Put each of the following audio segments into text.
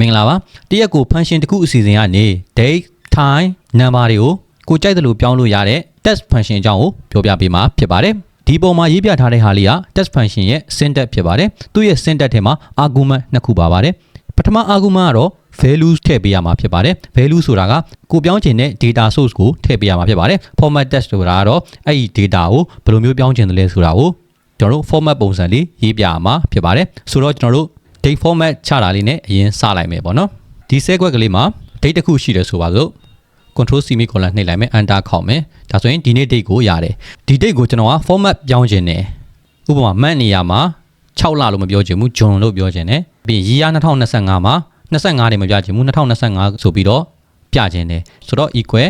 မင်္ဂလာပါတရက်ကို function တစ်ခုအစီအစဉ်ကနေ date time number တွေကိုကိုကြိုက်တယ်လို့ပြောင်းလို့ရတဲ့ test function အကြောင်းကိုပြောပြပေးမှာဖြစ်ပါတယ်ဒီပုံမှာရေးပြထားတဲ့ဟာလေးက test function ရဲ့ syntax ဖြစ်ပါတယ်သူ့ရဲ့ syntax ထဲမှာ argument နှစ်ခုပါပါတယ်ပထမ argument ကတော့ value ထည့်ပေးရမှာဖြစ်ပါတယ် value ဆိုတာကကိုပြောင်းချင်တဲ့ data source ကိုထည့်ပေးရမှာဖြစ်ပါတယ် format text ဆိုတာကတော့အဲ့ဒီ data ကိုဘယ်လိုမျိုးပြောင်းချင်တယ်လဲဆိုတာကိုကျွန်တော်တို့ format ပုံစံလေးရေးပြရမှာဖြစ်ပါတယ်ဆိုတော့ကျွန်တော်တို့ date format ချတာလေးနဲ့အရင်စလိုက်မယ်ပေါ့နော်ဒီစဲကွက်ကလေးမှာ date တစ်ခုရှိတယ်ဆိုပါစို့ control c မိကိုလာနှိပ်လိုက်မယ် enter ခေါက်မယ်ဒါဆိုရင်ဒီနေ့ date ကိုရတယ်ဒီ date ကိုကျွန်တော်က format ပြောင်းခြင်းတယ်ဥပမာ month နေရာမှာ6လလို့မပြောချင်ဘူး June လို့ပြောချင်တယ်ပြီးရင် year 2025မှာ25နေမပြချင်ဘူး2025ဆိုပြီးတော့ပြခြင်းတယ်ဆိုတော့ equal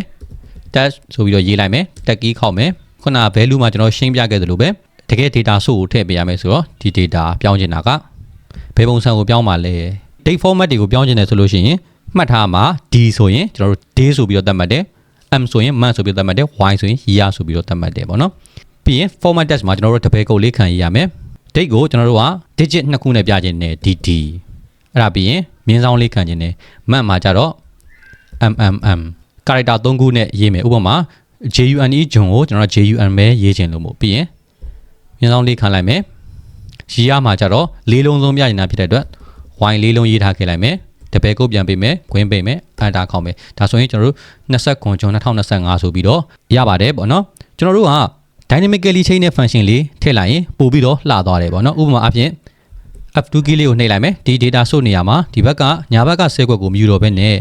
dash ဆိုပြီးတော့ရေးလိုက်မယ် tag key ခေါက်မယ်ခုနက value မှာကျွန်တော်ရှင်းပြခဲ့သလိုပဲတကယ် data ဆိုကိုထည့်ပေးရမယ်ဆိုတော့ဒီ data ပြောင်းချင်တာက ဘယ်ပုံစံကိုပြောင်းပါလဲ date format တွေကိုပြောင်းချင်တယ်ဆိုလို့ရှိရင်မှတ်ထားမှာ D ဆိုရင်ကျွန်တော်တို့ day ဆိုပြီးတော့သတ်မှတ်တယ် M ဆိုရင် month ဆိုပြီးတော့သတ်မှတ်တယ် Y ဆိုရင် year ဆိုပြီးတော့သတ်မှတ်တယ်ပေါ့နော်ပြီးရင် format text မှာကျွန်တော်တို့တပည့်ကုတ်လေးခံရရမယ် date ကိုကျွန်တော်တို့က digit နှစ်ခုနဲ့ပြခြင်းနဲ့ DD အဲ့ဒါပြီးရင်မြင်းဆောင်လေးခံခြင်းနဲ့ month မှာကြတော့ MMM character 3ခုနဲ့ရေးမယ်ဥပမာ JUNE ဂျွန်ကိုကျွန်တော်တို့ JUN ပဲရေးခြင်းလို့မို့ပြီးရင်မြင်းဆောင်လေးခံလိုက်မယ် year မှာကြတော့လေးလုံးစုံပြနေတာဖြစ်တဲ့အတွက် Y လေးလုံးရေးထားခဲ့လိုက်မယ်တပည့်ကုတ်ပြန်ပေးမယ်ခွင်းပေးမယ်အန်တာခေါက်မယ်ဒါဆိုရင်ကျွန်တော်တို့29ဂျွန်2025ဆိုပြီးတော့ရပါတယ်ပေါ့နော်ကျွန်တော်တို့က dynamically change တဲ့ function လေးထည့်လိုက်ရင်ပို့ပြီးတော့လှသွားတယ်ပေါ့နော်ဥပမာအဖြစ် F2 key လေးကိုနှိပ်လိုက်မယ်ဒီ data စုနေရာမှာဒီဘက်ကညာဘက်ကဆဲခွက်ကိုမယူတော့ဘဲနဲ့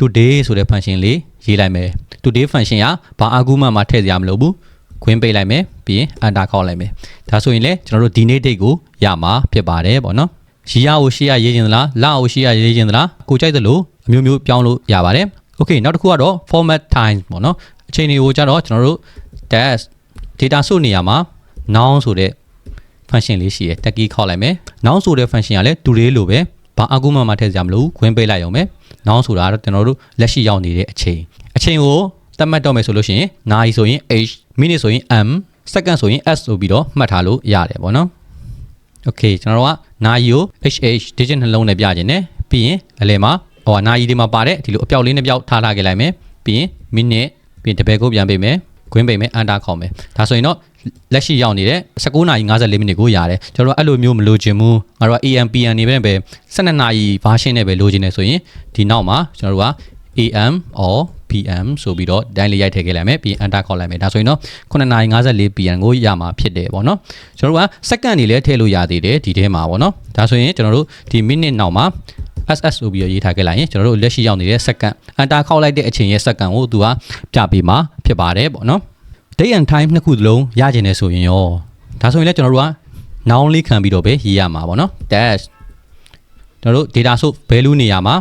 today ဆိုတဲ့ function လေးရေးလိုက်မယ် today function ကဘာ argument မှာထည့်စရာမလိုဘူး ခွင်းပေးလိုက်မယ်ပြီးရင် enter ခေါက်လိုက်မယ်ဒါဆိုရင်လေကျွန်တော်တို့ဒီနေ့ date ကိုရမှာဖြစ်ပါတယ်ပေါ့နော်ရီယာကိုရှေ့ရရေးခြင်းသလားလကိုရှေ့ရရေးခြင်းသလားကိုကြိုက်သလိုအမျိုးမျိုးပြောင်းလို့ရပါတယ် okay နောက်တစ်ခုကတော့ format time ပေါ့နော်အချိန်တွေကိုကြတော့ကျွန်တော်တို့ dash data စုနေရာမှာ noun ဆိုတဲ့ function လေးရှိရယ်တက်ကီးခေါက်လိုက်မယ် noun ဆိုတဲ့ function ကလည်း today လိုပဲဘာ argument မှထည့်စရာမလိုဘူးခွင်းပေးလိုက်အောင်ပဲ noun ဆိုတာကတော့ကျွန်တော်တို့လက်ရှိရောက်နေတဲ့အချိန်အချိန်ကို သတ်မှတ်တော့မယ်ဆိုလို့ရှိရင်နာရီဆိုရင် h minute ဆိုရင် m second ဆိုရင် s ဆိုပြီးတော့မှတ်ထားလို့ရတယ်ပေါ့နော် okay ကျွန်တော်တို့ကနာရီကို hh digit နှလုံးနဲ့ပြခြင်းနဲ့ပြီးရင်အလယ်မှာဟိုကနာရီဒီမှာပါတဲ့ဒီလိုအပြောက်လေးနှစ်ပြောက်ထားထားခဲ့လိုက်မယ်ပြီးရင် minute ပြီးရင်တပည့်ကိုပြန်ပေးမယ်ခွင်းပေးမယ်အန်တာခေါက်မယ်ဒါဆိုရင်တော့လက်ရှိရောက်နေတဲ့19နာရီ54မိနစ်ကိုရတယ်ကျွန်တော်တို့အဲ့လိုမျိုးမလိုချင်ဘူးငါတို့က AM PM နေပဲပဲ12နာရီ version နဲ့ပဲလိုချင်နေဆိုရင်ဒီနောက်မှာကျွန်တော်တို့က AM or PM ဆိုပြီးတော့ဒိုင်းလေးရိုက်ထည့်ခဲ့လိုက်မယ်ပြီးရင် enter ခေါက်လိုက်မယ်ဒါဆိုရင်တော့9:54 PM ကိုရမှာဖြစ်တယ်ပေါ့နော်ကျွန်တော်တို့က second နေလည်းထည့်လို့ရသေးတယ်ဒီထဲမှာပေါ့နော်ဒါဆိုရင်ကျွန်တော်တို့ဒီ minute နောက်မှာ SS ဆိုပြီးတော့ရေးထားခဲ့လိုက်ရင်ကျွန်တော်တို့လက်ရှိရောက်နေတဲ့ second enter ခေါက်လိုက်တဲ့အချိန်ရဲ့ second ကိုသူကပြပေးမှာဖြစ်ပါတယ်ပေါ့နော် date and time နှစ်ခုသလုံးရကျင်နေဆိုရင်ရောဒါဆိုရင်လည်းကျွန်တော်တို့က noun လေးခံပြီးတော့ပဲရေးရမှာပေါ့နော် dash ကျွန်တော်တို့ data source value နေရာမှာ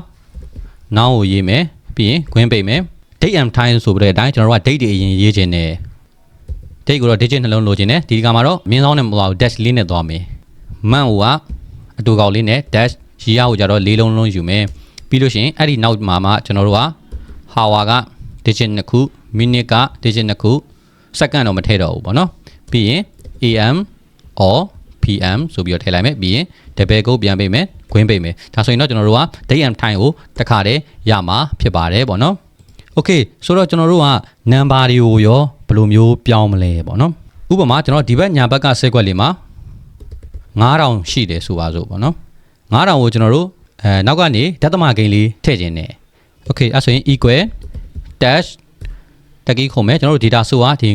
noun ကိုရေးမယ် ပြီးရင်ခွင်းပိတ်မယ် date and time ဆိုပြီးတဲ့အတိုင်းကျွန်တော်တို့က date တွေအရင်ရေးခြင်းနဲ့ date ကိုတော့ digit နှလုံးလိုချင်တယ်ဒီကမှာတော့မြင်းဆောင်နဲ့မဟုတ်ဘူး dash လေးနဲ့သွားမယ် month ကအတူကောက်လေးနဲ့ dash year ကိုကြတော့လေးလုံးလုံးယူမယ်ပြီးလို့ရှိရင်အဲ့ဒီနောက်မှာမှကျွန်တော်တို့က hour က digit နှစ်ခု minute က digit နှစ်ခု second တော့မထည့်တော့ဘူးပေါ့နော်ပြီးရင် am or pm ဆိုပြီးတော့ထည့်လိုက်မယ်ပြီးရင် double ကိုပြန်ပေးမယ်ခွင်းပေးမယ်ဒါဆိုရင်တော့ကျွန်တော်တို့က day and time ကိုတစ်ခါတည်းရမှာဖြစ်ပါတယ်ပေါ့နော် okay ဆိုတော့ကျွန်တော်တို့က number တွေကိုရောဘယ်လိုမျိုးပြောင်းမလဲပေါ့နော်ဥပမာကျွန်တော်ဒီဘက်ညာဘက်ကဆဲကွက်လေးမှာ9000ရှိတယ်ဆိုပါစို့ပေါ့နော်9000ကိုကျွန်တော်တို့အဲနောက်ကနေဒသမဂိမ်းလေးထည့်ခြင်းနဲ့ okay အဲ့ဆိုရင် equal dash တက်ကီးခုံမယ်ကျွန်တော်တို့ data ဆိုကဒီ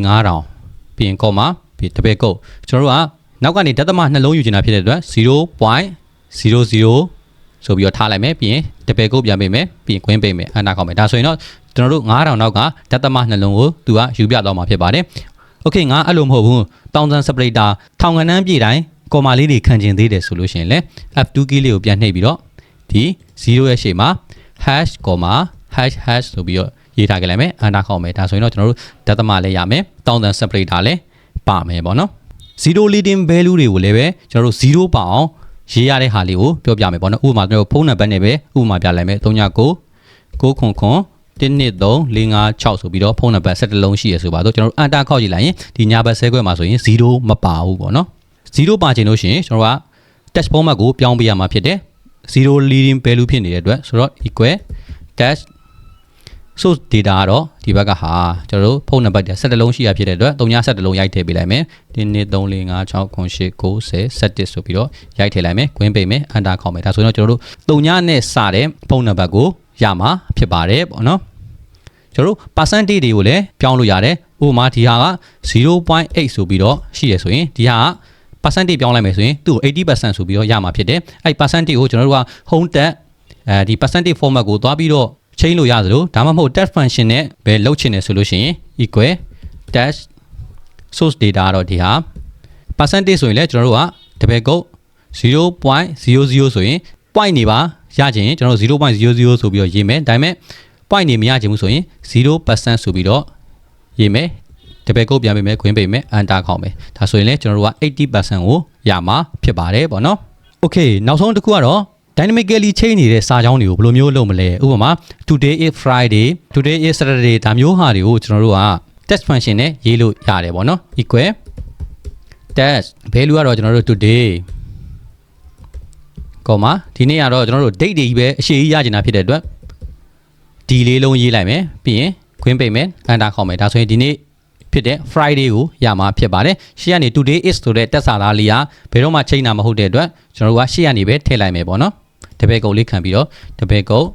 9000ပြီးရင် comma ပြီးတပည့်ကုတ်ကျွန်တော်တို့က နောက်ကနေဒသမနှလုံးယူချင်တာဖြစ်တဲ့အတွက်0.00ဆိုပြီးတော့ထားလိုက်မယ်ပြီးရင်တပည့်ကုတ်ပြန်ပေးမယ်ပြီးရင်ခွင်းပေးမယ်အနာခေါက်မယ်ဒါဆိုရင်တော့ကျွန်တော်တို့9000နောက်ကဒသမနှလုံးကိုသူကယူပြတော့မှာဖြစ်ပါတယ်โอเคငါအဲ့လိုမဟုတ်ဘူးတောင်စံစပရိတာထောင်ကနန်းပြည်တိုင်းကော်မာလေးတွေခံကျင်သေးတယ်ဆိုလို့ရှိရင်လေ F2 key လေးကိုပြန်နှိပ်ပြီးတော့ဒီ0ရဲ့ရှေ့မှာ hash comma hash hash ဆိုပြီးတော့ရေးထားကြလိုက်မယ်အန်တာခေါက်မယ်ဒါဆိုရင်တော့ကျွန်တော်တို့ဒသမလည်းရမယ်တောင်းတန် separator လည်းပါမယ်ပေါ့နော် 0 leading value တွေကိုလည်းပဲကျွန်တော်တို့0ပါအောင်ရေးရတဲ့ဟာလေးကိုပြောပြမယ်ပေါ့နော်ဥပမာကျွန်တော်ဖုန်းနံပါတ်နဲ့ပဲဥပမာပြလိုက်မယ်39 9ခွန်ခွန်1 2 3 4 5 6ဆိုပြီးတော့ဖုန်းနံပါတ်17လုံးရှိရဆိုပါတော့ကျွန်တော်တို့အန်တာခောက်ကြည့်လိုက်ရင်ဒီညာဘက်ဆဲခွဲမှာဆိုရင်0မပါဘူးပေါ့နော်0ပါချင်လို့ရှိရင်ကျွန်တော်တို့က text format ကိုပြောင်းပေးရမှာဖြစ်တယ်0 leading value ဖြစ်နေတဲ့အတွက်ဆိုတော့ equal dash source data ကတော့ဒီဘက်ကဟာကျွန်တော်တို့ဖုန်းနံပါတ်တွေ17လုံးရှိရဖြစ်တဲ့အတွက်317လုံးရိုက်ထည့်ပေးလိုက်မယ်ဒီ1 2 3 4 5 6 9 10 9 17ဆိုပြီးတော့ရိုက်ထည့်လိုက်မယ်ခွင်းပေးမယ်အန်တာခေါက်မယ်ဒါဆိုရင်တော့ကျွန်တော်တို့3နဲ့စတဲ့ဖုန်းနံပါတ်ကိုရမှာဖြစ်ပါတယ်ပေါ့နော်ကျွန်တော်တို့ percentage တွေကိုလည်းပြောင်းလို့ရတယ်ဥပမာဒီဟာက0.8ဆိုပြီးတော့ရှိရဆိုရင်ဒီဟာက percentage ပြောင်းလိုက်မယ်ဆိုရင်သူ့ကို80%ဆိုပြီးတော့ရမှာဖြစ်တယ်အဲ့ percentage ကိုကျွန်တော်တို့က home tab အဲဒီ percentage format ကိုသွားပြီးတော့ ချိန်လို့ရသလိုဒါမှမဟုတ် test function နဲ့ပဲလုပ်ချင်တယ်ဆိုလို့ရှိရင် equal dash source data ကတော့ဒီဟာ percentage ဆိုရင်လည်းကျွန်တော်တို့ကတပည့်ကုတ်0.00ဆိုရင် point နေပါရချင်ကျွန်တော်တို့0.00ဆိုပြီးတော့ရေးမယ်ဒါပေမဲ့ point နေမရချင်ဘူးဆိုရင်0%ဆိုပြီးတော့ရေးမယ်တပည့်ကုတ်ပြန်ပေးမယ်ခွင်းပေးမယ်အန်တာခေါက်မယ်ဒါဆိုရင်လည်းကျွန်တော်တို့က80%ကိုရမှာဖြစ်ပါတယ်ပေါ့နော် Okay နောက်ဆုံးတစ်ခုကတော့ dynamically change နေတဲ့စာကြောင်းတွေကိုဘယ်လိုမျိုးလုပ်မလဲဥပမာ today is friday today is saturday ဒါမျိုးဟာတွေကိုကျွန်တော်တို့က test function နဲ့ရေးလို့ရတယ်ပေါ့နော် equal test value ကတော့ကျွန်တော်တို့ today ကောမဒီနေ့ကတော့ကျွန်တော်တို့ date တွေကြီးပဲအရှိကြီးရချင်တာဖြစ်တဲ့အတွက်ဒီလေးလုံးရေးလိုက်မယ်ပြီးရင်ခွင်းပိတ်မယ် enter ခေါက်မယ်ဒါဆိုရင်ဒီနေ့ဖြစ်တဲ့ Friday ကိုရမှာဖြစ်ပါတယ်ရှေ့ကနေ today is ဆိုတဲ့တက်စာသားလေးကဘယ်တော့မှချိန်တာမဟုတ်တဲ့အတွက်ကျွန်တော်တို့ကရှေ့ကနေပဲထည့်လိုက်မယ်ပေါ့နော် တပည့်ကုတ်လေးခံပြီးတော့တပည့်ကုတ်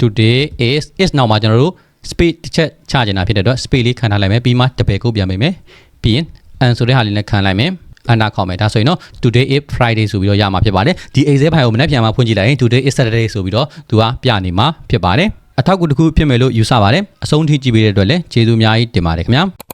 today is is နောက်မှာကျွန်တော်တို့ space တစ်ချက်ချချင်တာဖြစ်တဲ့အတွက် space လေးခံထားလိုက်မယ်ပြီးမှတပည့်ကုတ်ပြန်ပေးမယ်ပြီးရင် and ဆိုတဲ့ဟာလေးနဲ့ခံလိုက်မယ်အန်တာခေါ်မယ်ဒါဆိုရင်တော့ today is friday ဆိုပြီးတော့ရမှာဖြစ်ပါတယ်ဒီ excel file ကိုမနေ့ပြန်မှာဖွင့်ကြည့်လိုက်ရင် today is saturday ဆိုပြီးတော့သူကပြနေမှာဖြစ်ပါတယ်အထောက်အကူတစ်ခုဖြစ်မယ်လို့ယူဆပါတယ်အဆုံးထိကြည့်ပေးတဲ့အတွက်လည်းကျေးဇူးအများကြီးတင်ပါတယ်ခင်ဗျာ